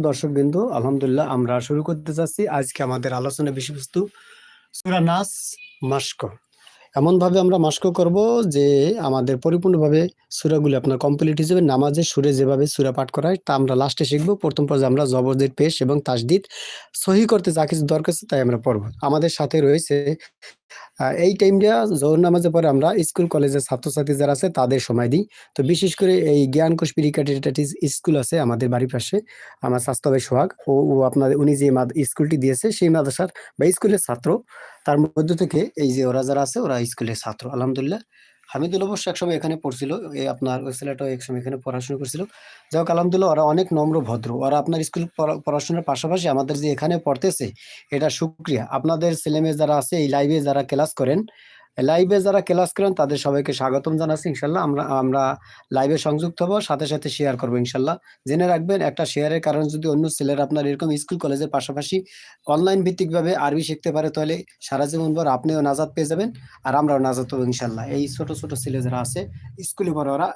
দর্শক বিন্দু আলহামদুলিল্লাহ আমরা শুরু করতে যাচ্ছি আজকে আমাদের আলোচনা বিষয়বস্তু সুরা নাস মাস্ক এমন ভাবে আমরা মাস্ক করব যে আমাদের পরিপূর্ণভাবে সুরাগুলি আপনার কমপ্লিট হিসেবে নামাজে সুরে যেভাবে সুরা পাঠ করা তা আমরা লাস্টে শিখব। প্রথম পর্যায়ে আমরা জবরদের পেশ এবং তাসদিদ। সহি করতে যা কিছু দরকার তাই আমরা পড়ব। আমাদের সাথে রয়েছে এই টাইমটা জোহর নামাজের পরে আমরা স্কুল কলেজের ছাত্রছাত্রী যারা আছে, তাদের সময় দিই। তো বিশেষ করে এই জ্ঞান কোষ পিরিকাটিস স্কুল আছে আমাদের বাড়ির পাশে, আমার স্বাস্থ্য ভাই সোহাগ ও আপনাদের উনি যে স্কুলটি দিয়েছে, সেই মাদ্রাসার বা স্কুলের ছাত্র। তার মধ্য থেকে এই যে ওরা যারা আছে, ওরা স্কুলের ছাত্র, আলহামদুলিল্লাহ। হামিদুল অবশ্য একসময় এখানে পড়ছিল এই আপনার ওই ছেলেটাও একসময় এখানে পড়াশোনা করছিল। যাই হোক, আলহামদুলিল্লাহ ওরা অনেক নম্র, ভদ্র। ওরা আপনার স্কুল পড়া- পড়াশোনার পাশাপাশি আমাদের যে এখানে পড়তেছে, এটা সুক্রিয়া। আপনাদের ছেলেমেয়ে যারা আছে, এই লাইভে যারা ক্লাস করেন লাইভে যারা ক্লাস করেন, তাদের সবাইকে স্বাগতম জানাচ্ছি, ইনশাল্লাহ। আমরা আমরা লাইভে সংযুক্ত হব, সাথে সাথে শেয়ার করব, ইনশাল্লাহ। জেনে রাখবেন, একটা শেয়ারের কারণে যদি অন্য ছেলেরা আপনার এরকম স্কুল কলেজের পাশাপাশি অনলাইন ভিত্তিক ভাবে আরবি শিখতে পারে, তাহলে সারা জীবন ভর আপনিও নাজাদ পেয়ে যাবেন, আর আমরাও নাজাদ হব, ইনশাল্লাহ। এই ছোট ছোট ছেলে যারা আছে স্কুলে পড়ে, ওরা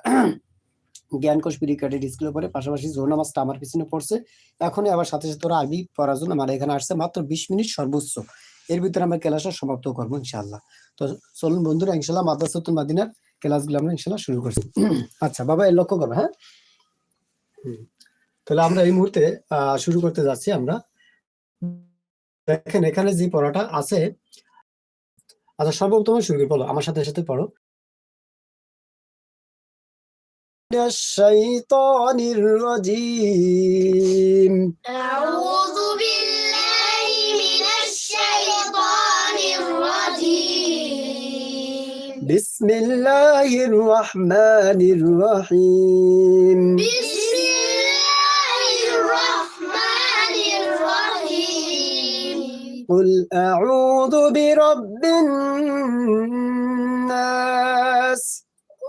জ্ঞান কোষ পিরিকাটের স্কুলে পড়ে, পাশাপাশি জোর নামাজটা আমার পিছনে পড়ছে। এখনই আবার সাথে সাথে ওরা আরবি পড়ার জন্য আমার এখানে আসছে মাত্র বিশ মিনিট সর্বোচ্চ। এর ভিতরে আমরা ক্লাসটা সমাপ্ত করবো ইনশাল্লাহ তো চলুন বন্ধুরা ইনশাল্লাহ মাদ্রাসাতুল মাদিনার ক্লাসগুলো আমরা ইনশাল্লাহ শুরু করছি আচ্ছা বাবা এর লক্ষ্য করবে হ্যাঁ হুম। তাহলে আমরা এই মুহূর্তে আহ, শুরু করতে যাচ্ছি আমরা দেখেন এখানে যে পড়াটা আছে আচ্ছা সর্বপ্রথম শুরু করি বলো আমার সাথে সাথে পড়ো الشيطان الرجيم أعوذ بالله بسم الله الرحمن الرحيم. بسم الله الرحمن الرحيم قل أعوذ برب الناس.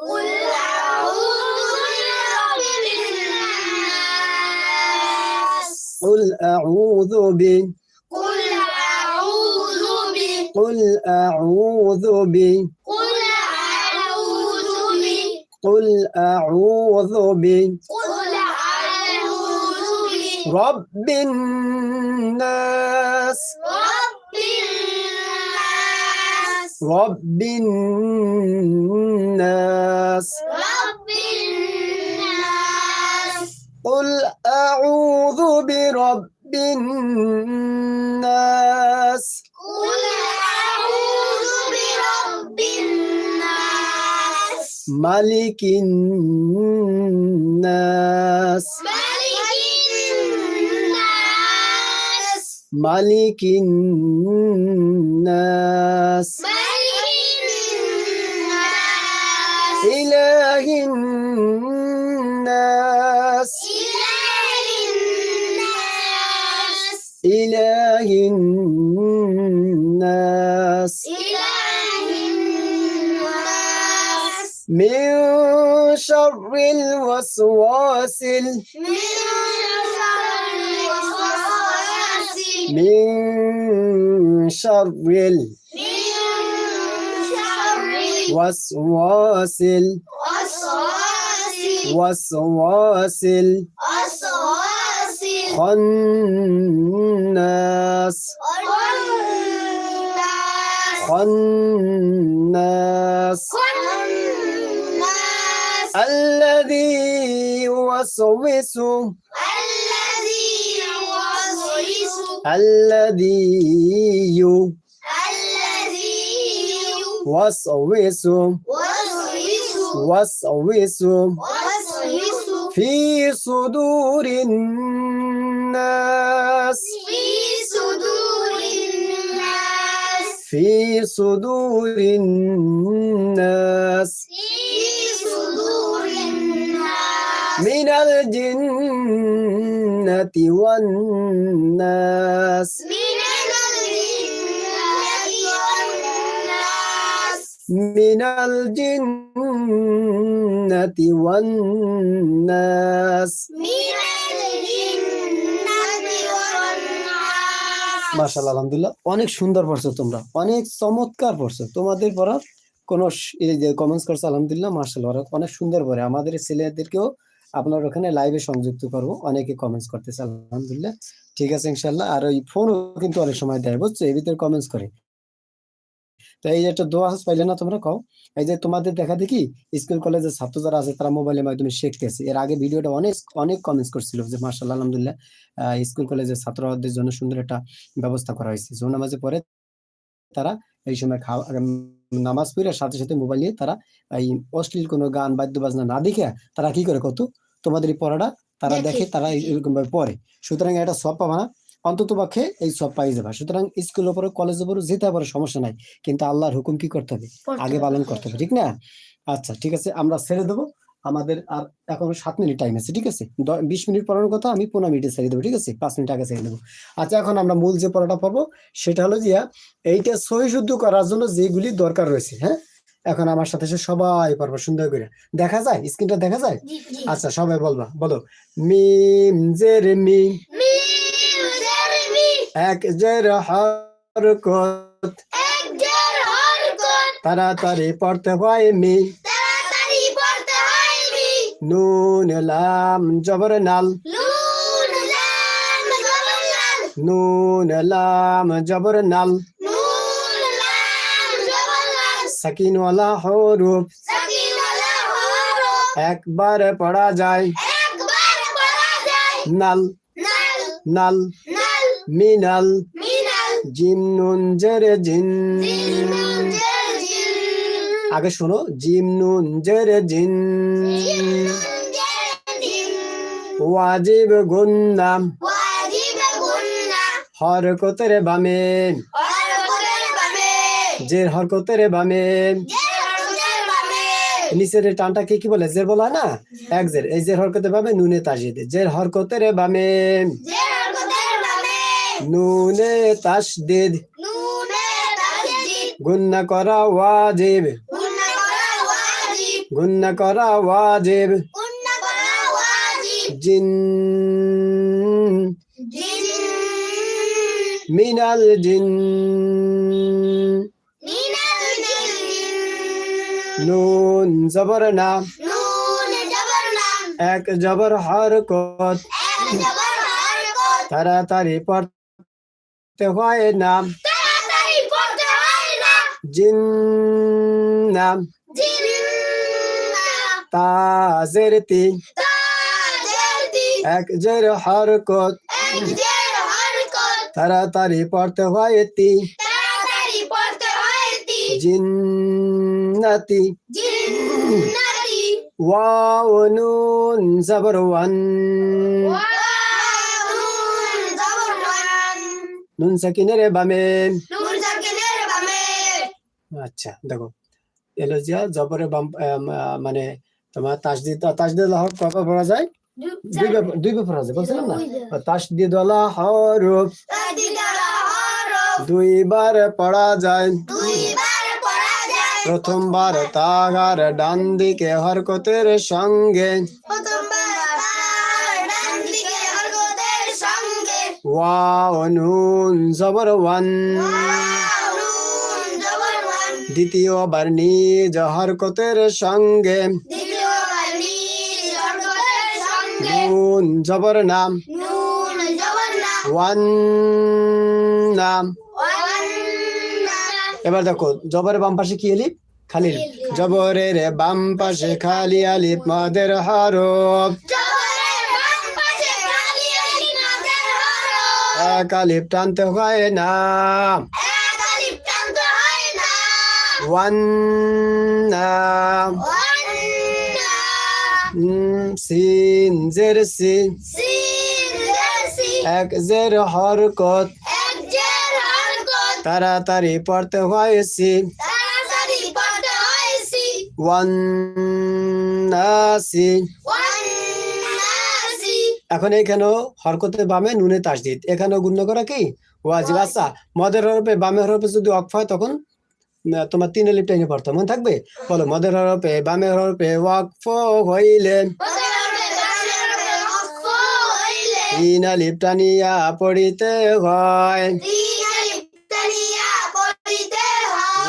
قل أعوذ برب الناس قل أعوذ ب قل أعوذ ب قل أعوذ ب قل أعوذ ب قل أعوذ ب قل أعوذ رب الناس برب الناس رب الناس رب الناس قل أعوذ برب الناس মালিকিন্নাস। মালিকিন্নাস। মালিকিন্নাস। شر الوسواس ال- من شر الوسواس من شر من شر الوسواس ال- الوسواس وسواس ال- الوسواس خناس الناس خناس الناس الذي يوسوس الذي يوسوس الذي يو- الذي يوسوس يوسوس وسوس وسوس في صدور الناس في صدور الناس في صدور الناس في من الجنة والناس من الجنة والناس من الجنة والناس من الجنة والناس মাশাআল্লাহ আলহামদুলিল্লাহ অনেক সুন্দর পড়ছো তোমরা অনেক চমৎকার পড়ছো তোমাদের পড়ার কোনো স- এই যে কমেন্টস করছো আলহামদুলিল্লাহ মাশাআল্লাহ ওরা অনেক সুন্দর পড়ে আমাদের ছেলেদেরকেও আপনার ওখানে লাইভে সংযুক্ত করব। অনেকে কমেন্টস করতেছে, আলহামদুলিল্লাহ। ঠিক আছে ইনশাল্লাহ আর ওই ফোনও কিন্তু অনেক সময় দেয়, বুঝছ? এর ভিতরে কমেন্টস করে। তো এই যে একটা দোয়া পাইলে না তোমরা কও? এই যে তোমাদের দেখা দেখি স্কুল কলেজের ছাত্র যারা আছে, তারা মোবাইলের মাধ্যমে শিখতেছে। এর আগে ভিডিওটা অনেক অনেক কমেন্টস করছিল যে মার্শাল্লাহ আলহামদুলিল্লাহ স্কুল কলেজের ছাত্রদের জন্য সুন্দর একটা ব্যবস্থা করা হয়েছে। জোর নামাজে পরে তারা এই সময় খাওয়া নামাজ পড়ে সাথে সাথে মোবাইল নিয়ে তারা এই অশ্লীল কোনো গান বাদ্য বাজনা না দেখে তারা কি করে কত? তোমাদের এই পড়াটা তারা দেখে। তারা এরকম ভাবে পড়ে। সুতরাং এটা সব পাবা না অন্তত পক্ষে এই সব পাই যাবা। সুতরাং স্কুলের উপরে কলেজের উপরে যেতে পারে সমস্যা নাই। কিন্তু আল্লাহর হুকুম কি করতে হবে? আগে পালন করতে হবে ঠিক না? আচ্ছা ঠিক আছে আমরা ছেড়ে দেবো। আমাদের আর এখন সাত মিনিট টাইম আছে ঠিক আছে? বিশ মিনিট পড়ানোর কথা আমি পনেরো মিনিটে ছেড়ে দেবো ঠিক আছে? পাঁচ মিনিট আগে ছেড়ে দেবো। আচ্ছা এখন আমরা মূল যে পড়াটা পাবো সেটা হলো যে এইটা সহি শুদ্ধ করার জন্য যেগুলি দরকার রয়েছে হ্যাঁ? এখন আমার সাথে সবাই পারব সুন্দর করে। দেখা যায়? স্ক্রিনটা দেখা যায়? আচ্ছা সবাই বলবা বলো। মিম জের মি মিম। মি এক জের হরকত। এক জের হরকত। তাড়াতাড়ি পড়তে হয় মি নুন লাম জবর নাল নুন লাম জবর নাল সাকিনওয়ালা একবার পড়া যায়। নাল। নাল। নাল। নাল। মিনাল। জিম নুন জের জিন। আগে শোনো জিম নুন জের জিন ওয়াজিব গুন্নাম হরকতের বামে। জের হরকতের বামে। নিচের এই টানটাকে কি বলে? জের বলা না? এক জের। এই জের হরকতের বামে, নুনে তাসদিদ জের হরকতের বামে। নুনে তাসদিদ গুন্না করা ওয়াজিব। গুন্না করা ওয়াজিব জিন। মিনাল জিন। নুন জবর না। এক জবর হরকত জবর হরকত তাড়াতাড়ি পড়তে হয় তাড়াতাড়ি পড়তে হয় না। জিন নাম জিন নাম তাজের তিন। তাজের দি এক জের হরকত। তাড়াতাড়ি পড়তে হয় তি তাড়াতাড়ি পড়তে হয় তি জিন্নাতি। জিন্নাতি। ওয়াও নুন জবর ওয়ান। ওয়ানুন নুন সাকিনের বামে। নুন সাকিনের বামে। আচ্ছা দেখো। এলোজিয়া জবরে বাম মানে তোমার তাসদিদ তাসদিদ হক কত পড়া যায়? দুই দুই ব্যাপার আছে বলছিলাম না? তাসদিদালা হরফ দুইবার পড়া যায়। পড়া যায়। প্রথমবার তাগার ডান দিকে হরকতের সঙ্গে। ওয়ানুন জবর ওয়ান। দ্বিতীয়বার নিজ হরকতের সঙ্গে। নুন জবর নাম ওয়ান নাম এবার দেখো জবরের বাম পাশে কি এলিপ খালি জবরের বাম পাশে খালি আলিফ মাদের হরফ এক আলিফ টানতে হয় না। ওয়ান নাম। সিন জের এক জের হরকত তাড়াতাড়ি পড়তে হয় হয় সি ওয়ান নাসি এখন এখানেও হরকতের বামে নুনে তাসদিদ। এখানেও গুণ্য করা কি? ওয়াজিব। আচ্ছা মদের হরফে বামে হরফে যদি অক্ফ হয় তখন? তোমার তিন লিপটা এনে পড়তো মনে থাকবে? বলো মদের হরপে বামের হরপে ওয়াকফ হইলে তিন আলিপ টানিয়া পড়িতে হয়।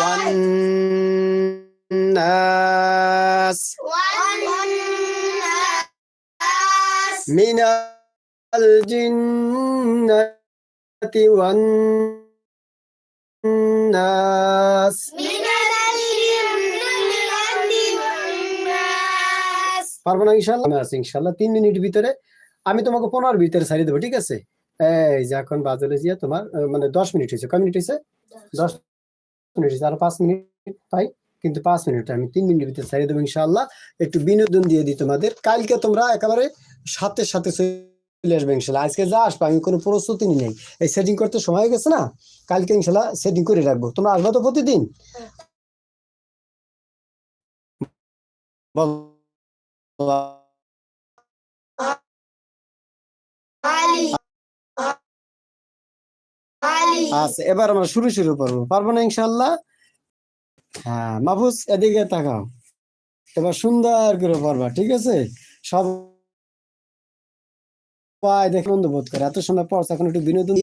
والناس من হয় ওয়ান নাস মিনাল জিন্নাতি ওয়ান নাস من الجنة والناس পারবো না ইনশাল্লাহ আমি আছি ইনশাল্লাহ তিন মিনিট ভিতরে আমি তোমাকে পনেরো ভিতরে ছাড়িয়ে দেবো ঠিক আছে এই যে এখন বাজলে জিয়া তোমার আহ, মানে দশ মিনিট হয়েছে কয় মিনিট হয়েছে দশ মিনিট হয়েছে আর পাঁচ মিনিট পাই কিন্তু পাঁচ মিনিট আমি তিন মিনিট ভিতরে ছাড়িয়ে দেবো ইনশাল্লাহ একটু বিনোদন দিয়ে দিই তোমাদের কালকে তোমরা একেবারে সাথে সাথে আসবে ইনশাল্লাহ। আজকে যা আসবে, আমি কোনো প্রস্তুতি নেই এই সেটিং করতে সময় গেছে না, কালকে ইনশাল্লাহ সেটিং করে রাখব। তোমরা আসবে তো প্রতিদিন? আচ্ছা এবার আমরা শুরু শুরু করব। পারব না ইনশাল্লাহ? হ্যাঁ মাহফুজ, এদিকে তাকাও। এবার সুন্দর করে পারবা, ঠিক আছে? সব দেখে বোধ করে। এত সময় পর এখন একটু বিনোদন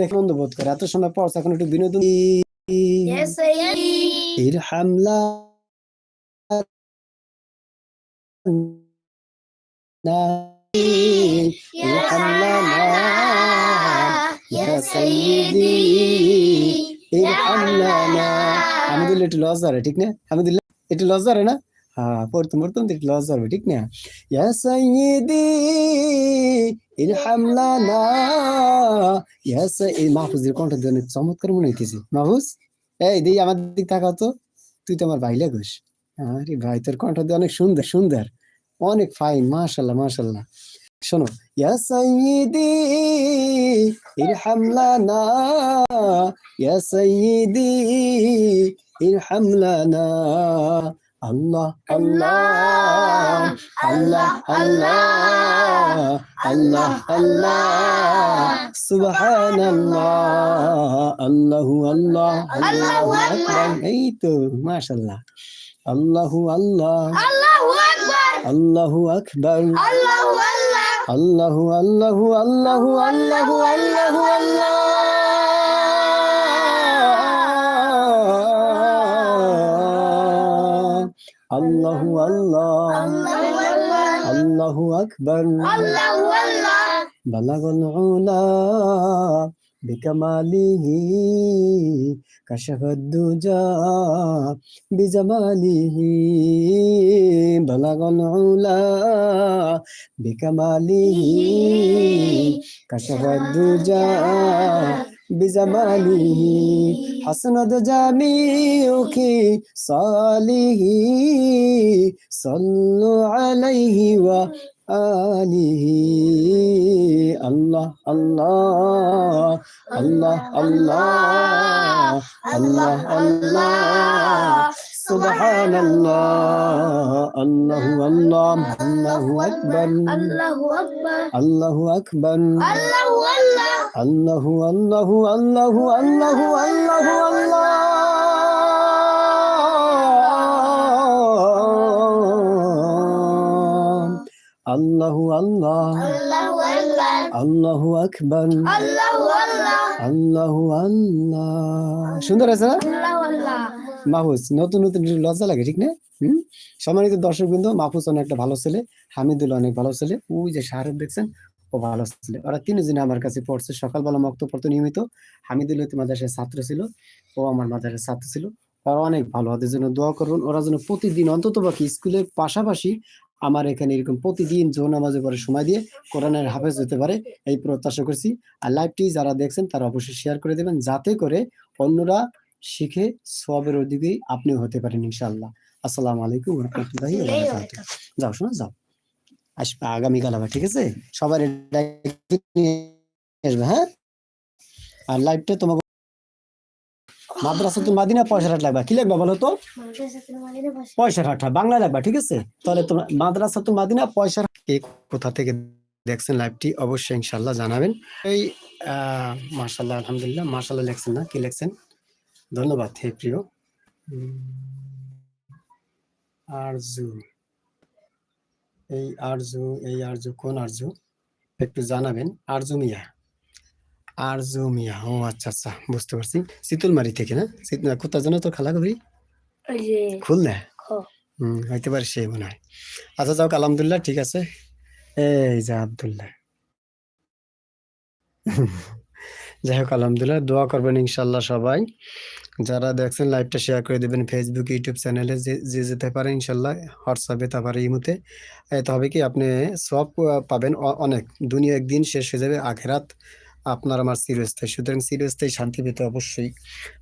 দেখে বোধ করে। এত সময় পর এখন একটু বিনোদন হামলা আমি দিলে একটু লস ধরে ঠিক না? আমি দিলে একটু লস ধরে না? হ্যাঁ পড়তে পড়তে একটু লস ধরবে ঠিক না? ইয়া সাইয়্যিদি ইরহাম লানা ইয়া সাই মাহফুজের কণ্ঠ অনেক চমৎকার মনে হইতেছে। মাহফুজ, এই দিই, আমার দিক তাকাও তো। তুই তো আমার ভাই লাগোস। আরে ভাই, তোর কণ্ঠ দিয়ে অনেক সুন্দর সুন্দর। অনেক ফাইন, মাশাল্লাহ মাশাল্লাহ। শোনো, ইয়া সাইয়্যিদি ইরহাম লানা ইয়া সাইয়্যিদি Irham Allah Allah Allah Allah Allah Allah Subhanallah Allahu Allah Allahu Akbar এই তো মাশাআল্লাহ Allahu Allah Allahu Akbar Allahu Akbar Allahu Allah Allahu Allahu Allahu Allahu Allahu Allah আল্লাহু আল্লাহ الله الله আল্লাহু আকবার الله الله بلغ العلا بكماله كشف الدجى بجماله بلغ العلا بكماله كشف الدجى بجماله حسنت جميعك صالح صلوا عليه وآله. الله الله الله الله الله الله. سبحان الله. الله الله الله أكبر. الله أكبر. الله أكبر. الله আল্লাহ আল্লাহ আল্লাহ আল্লাহ আল্লাহ আল্লাহ। আল্লাহ আল্লাহ। আল্লাহ আকবর। আল্লাহ আল্লাহ। সুন্দর আছে মাহফুজ নতুন নতুন লজ্জা লাগে ঠিক না? হম? সম্মানিত দর্শক বৃন্দ মাহফুজ অনেকটা ভালো ছেলে হামিদুল অনেক ভালো ছেলে। ওই যে শাহরুখ দেখছেন ও ভালো ছেলে। ওরা তিনজনে আমার কাছে পড়ছে। সকালবেলা মক্ত পড়তো নিয়মিত। হামিদুল হয়তো মাদ্রাসার ছাত্র ছিল। ও আমার মাদ্রাসার ছাত্র ছিল। ওরা অনেক ভালো। ওদের জন্য দোয়া করুন। ওরা যেন প্রতিদিন অন্তত বাকি স্কুলের পাশাপাশি আমার এখানে এরকম প্রতিদিন জো নামাজে পরে সময় দিয়ে কোরআনের হাফেজ হতে পারে। এই প্রত্যাশা করছি। আর লাইভটি যারা দেখছেন, তারা অবশ্যই শেয়ার করে দেবেন। যাতে করে অন্যরা শিখে সবের অধিকেই আপনিও হতে পারেন ইনশাল্লাহ আসসালামু আলাইকুম রহমতুল্লাহি যাও শোনা, যাও। আসবে আগামীকাল আবার ঠিক আছে? সবার আসবে হ্যাঁ? আর লাইভটা তোমাকে মাদ্রাসাতুল মাদিনা পয়সা হাট লাগবে। কি লাগবে বলো তো? পয়সা হাট। বাংলা লাগবে ঠিক আছে? তাহলে তোমার মাদ্রাসাতুল মাদিনা পয়সা কে কোথা থেকে দেখছেন লাইভটি অবশ্যই ইনশাল্লাহ জানাবেন। এই আহ মাশাআল্লাহ আলহামদুলিল্লাহ মাশাআল্লাহ লেখছেন না? কি লেখছেন? ধন্যবাদ হে প্রিয়। উম, আরজু। এই আরজু এই আরজু কোন আরজু? একটু জানাবেন আরজু মিয়া। আরজু মিয়া ও আচ্ছা আচ্ছা বুঝতে পারছি। শীতলমারি থেকে না? কোথায় জানো তো খালা কবি ওই যে খুলনা? খ। হম হইতে পারে সে মনে হয়। আচ্ছা যাক আলহামদুলিল্লাহ ঠিক আছে। এই যে আব্দুল্লাহ। যাই হোক আলহামদুলিল্লাহ দোয়া করবেন ইনশাল্লাহ সবাই। যারা দেখছেন লাইভটা শেয়ার করে দেবেন ফেসবুক ইউটিউব চ্যানেলে যে যেতে পারে ইনশাল্লাহ হোয়াটসঅ্যাপে তারপরে ইমুতে। এতে হবে কি আপনি সব পাবেন অনেক। দুনিয়া একদিন শেষ হয়ে যাবে আখেরাত আপনার আমার চিরস্থায়ী। সুতরাং চিরস্থায়ী শান্তি পেতে অবশ্যই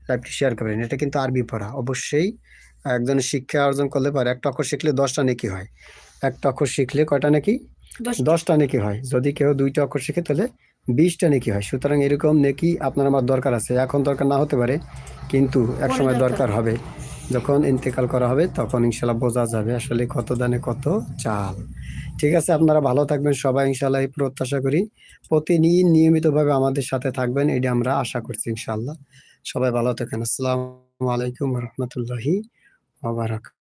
লাইভটি শেয়ার করবেন। এটা কিন্তু আরবি পড়া। অবশ্যই একজনের শিক্ষা অর্জন করলে পারে। একটা অক্ষর শিখলে দশটা নাকি হয়। একটা অক্ষর শিখলে কয়টা নাকি? দশটা নাকি হয়। যদি কেউ দুইটা অক্ষর শিখে তাহলে বিশটা নেকি হয়। সুতরাং এরকম নেকি আপনার আমার দরকার আছে। এখন দরকার না হতে পারে কিন্তু এক সময় দরকার। হবে। যখন ইন্তেকাল করা হবে তখন ইনশাল্লাহ বোঝা যাবে আসলে কত দানে কত চাল। ঠিক আছে আপনারা ভালো থাকবেন সবাই ইনশাল্লাহ এই প্রত্যাশা করি। প্রতিদিন নিয়মিতভাবে আমাদের সাথে থাকবেন এটা আমরা আশা করছি ইনশাল্লাহ। সবাই ভালো থাকেন। আসসালামু আলাইকুম রহমতুল্লাহি